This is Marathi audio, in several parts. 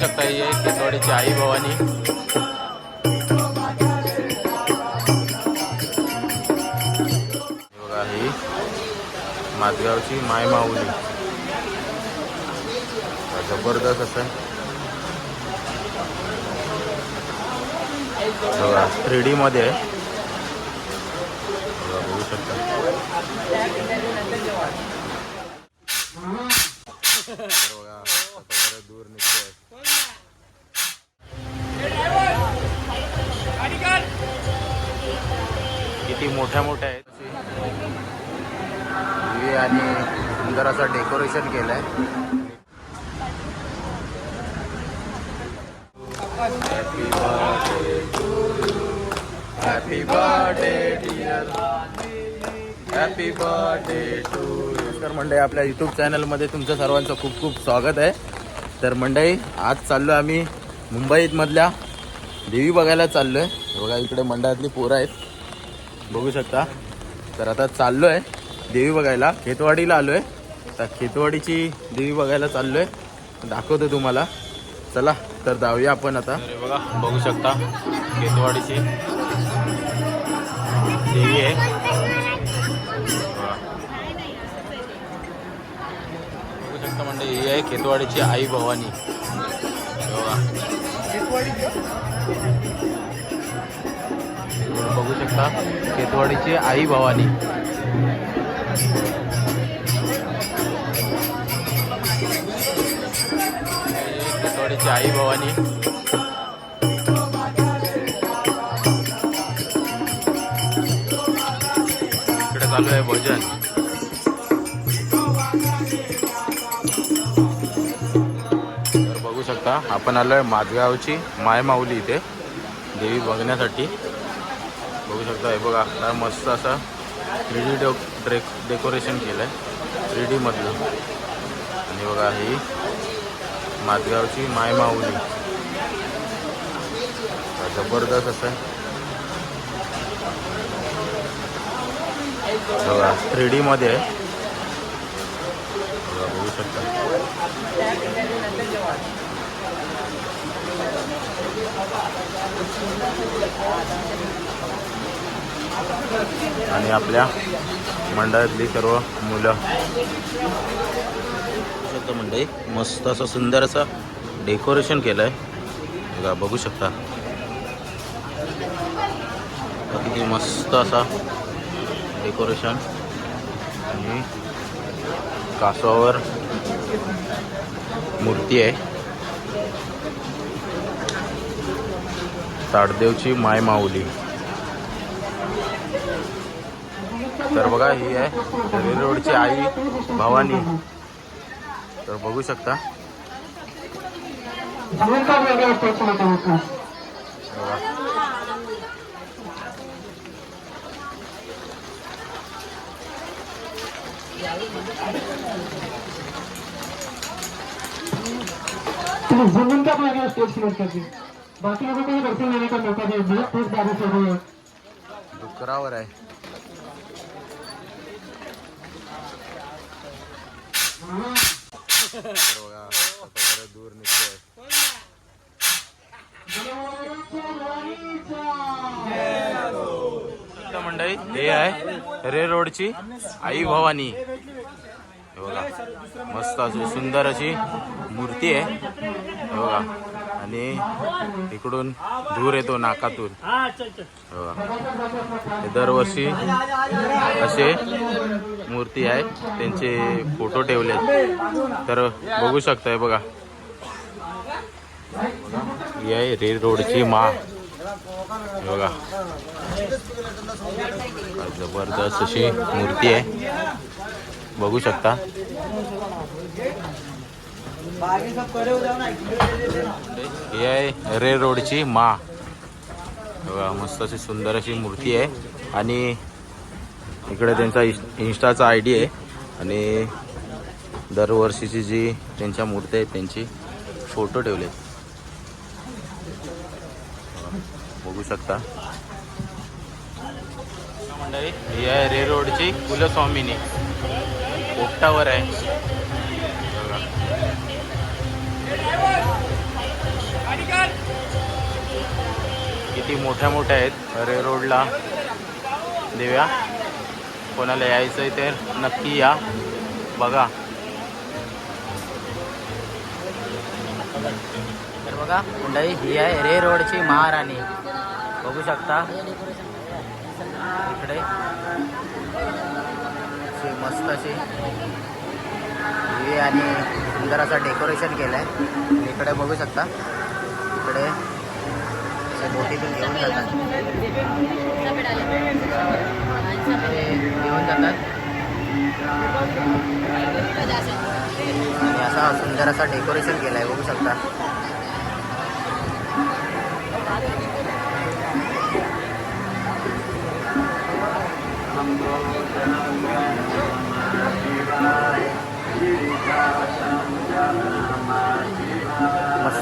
शकता ही आहे केतवाडीची आई भवानी. हे ही माजगावची माय माऊली. जबरदस्त असं. बघा थ्री डी मध्ये आहे बघू शकता. बघा दूर निघतोय किती मोठ्या मोठ्या आहेत. दिवे आणि सुंदर असं डेकोरेशन केलंय. Birthday happy birthday happy birthday to तर मंडळी आपल्या यूट्यूब चॅनलमध्ये तुमचं सर्वांचं खूप खूप स्वागत आहे. तर मंडळी आज चाललो आम्ही मुंबईमधल्या देवी बघायला चाललो आहे बघा इकडे मंडळातली पोरं आहेत. बघू शकता. तर आता चाललो आहे देवी बघायला. खेतवाडीला आलो आहे तर खेतवाडीची देवी बघायला चाललो आहे दाखवतो तुम्हाला. चला तर जाऊया आपण आता. बघा बघू शकता. खेतवाडीची देवी आहे. ही आहे खेतवाडीची आई भवानी. बघू शकता खेतवाडीची आई भवानी. खेतवाडीची आई भवानी. इकडे चालू आहे भोजन. शकता आपण आलोय माझगावची माय माऊली इथे. देवी बघण्यासाठी. बघू शकता हे बघा काय मस्त असं थ्री डी डो ड्रेक डेकोरेशन केलं आहे थ्री डीमधलं आणि बघा ही माझगावची माय माऊली जबरदस्त असं बघा थ्री डीमध्ये आहे बघा बघू शकता. आणि आपल्या मंडळातली सर्व मुलं. शकता मंडळी मस्त असं सुंदर असं डेकोरेशन केलं आहे बघा बघू शकता. किती मस्त असा डेकोरेशन. आणि कासवावर मूर्ती आहे. ताडदेवची माय माऊली. तर बघा ही आहे रोडची आई भवानी. तर बघू शकता. जमीन का बाकी दर्शन लेने का मौका दे हो रही है डुकरावर आहे. दूर निघतोय मंडळी हे आहे रे रोडची आई भवानी. बघा मस्त अशी सुंदर अशी मूर्ती आहे. हे बघा. आणि इकडून धूर येतो नाकातून. हो. बघा दरवर्षी असे मूर्ती आहे. त्यांचे फोटो ठेवले तर बघू शकताय बघा. ही आहे रेल रोडची मा. बघा. जबरदस्त अशी मूर्ती आहे. बघू शकता. ही आहे रे रोडची मा. बघा मस्त अशी सुंदर अशी मूर्ती आहे. आणि इकडे त्यांचा इन्स्टाचा इंस्टाचा आय डी आहे. आणि दरवर्षीची जी त्यांच्या मूर्ती आहेत त्यांची फोटो ठेवले बघू शकता. मंडळी ही आहे रे रोडची कुलस्वामिनी. पोपटावर आहे. किती मोठ्या मोठ्या आहेत. अरे रोडला. देव्या कोणाला यायचं आहे तर नक्की या. बघा. तर बघा कुंडाई ही आहे रे रोडची महाराणी. बघू शकता. इकडे. मस्त अशी. आणि सुंदर असं डेकोरेशन केलं आहे इकडे बघू शकता. इकडे बोटी बोटीतून घेऊन जातात. ते घेऊन जातात. आणि असा सुंदर असा डेकोरेशन केलं आहे बघू शकता.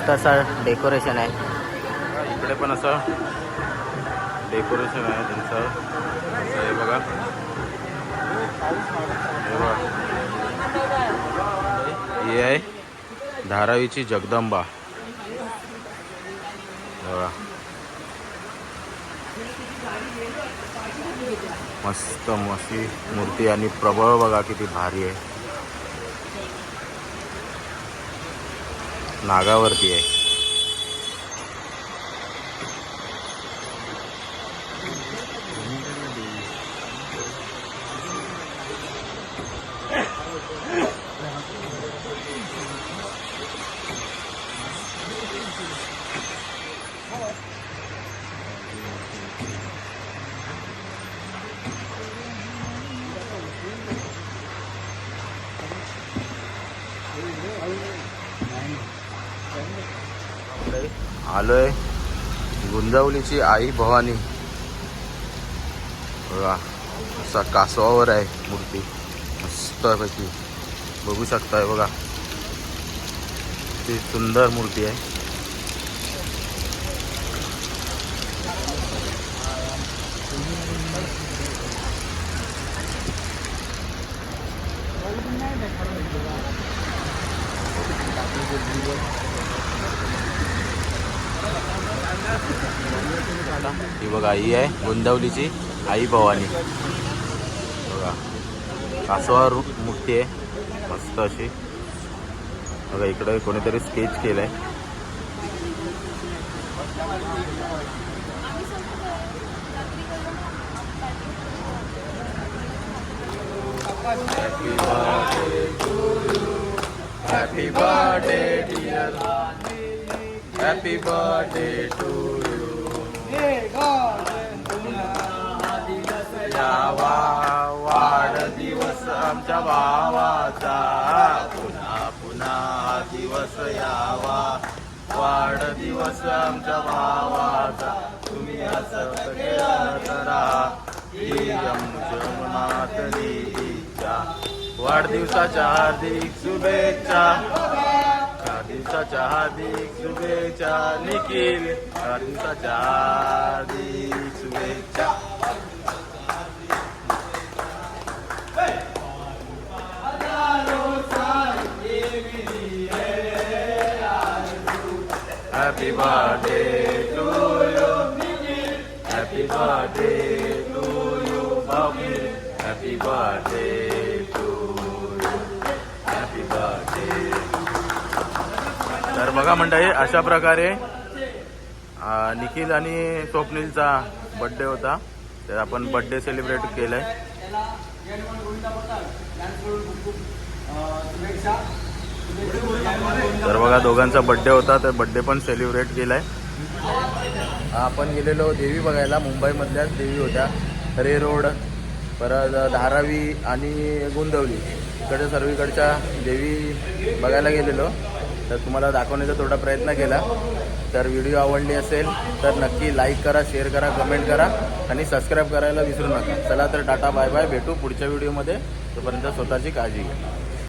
मस्त असं डेकोरेशन आहे. इकडे पण असं डेकोरेशन आहे त्यांचं. हे बघा. हे आहे धारावीची जगदंबा. बघा. मस्त मस्ती मूर्ती आणि प्रबळ बघा किती भारी आहे. नागावरती आहे आलोय. गुंजावलीची आई भवानी. बघा असा कासवावर आहे मूर्ती. मस्तपैकी. बघू शकताय बघा. ती सुंदर मूर्ती आहे. ही बघा ही आहे गोंदावलीची आई भवानी. बघा कासवार मूर्ती आहे मस्त अशी. बघा इकडे कोणीतरी स्केच केलंय. Happy birthday dear happy birthday to यावा वाढदिवस आमच्या भावाचा. पुन्हा पुन्हा दिवस यावा. वाढदिवस आमच्या भावाचा. तुम्ही असं आमच्या मनातली इच्छा वाढदिवसाच्या हार्दिक शुभेच्छा. वाढदिवसाच्या हार्दिक शुभेच्छा निखिल वाढदिवसाच्या हार्दिक शुभेच्छा Happy birthday to you. Happy birthday to you, Bobby. Happy birthday to you. Happy birthday. तर बघा मंडळी अशा प्रकारे निखिल आणि स्वप्नीलचा बड्डे होता. तर आपण बड्डे सेलिब्रेट केलाय. तर बघा दोघांचा बड्डे होता तर बड्डे पण सेलिब्रेट केलाय. आपण गेलेलो देवी बघायला मुंबईमधल्याच देवी होत्या. रे रोड परत धारावी आणि गोंदवली. इकडच्या सर्वीकडच्या देवी बघायला गेलेलो. तर तुम्हाला दाखवण्याचा थोडा प्रयत्न केला. तर व्हिडिओ आवडली असेल तर नक्की लाईक करा शेअर करा कमेंट करा आणि सबस्क्राईब करायला विसरू नका. चला तर टाटा बाय बाय भेटू पुढच्या व्हिडिओमध्ये तोपर्यंत स्वतःची काळजी घ्या.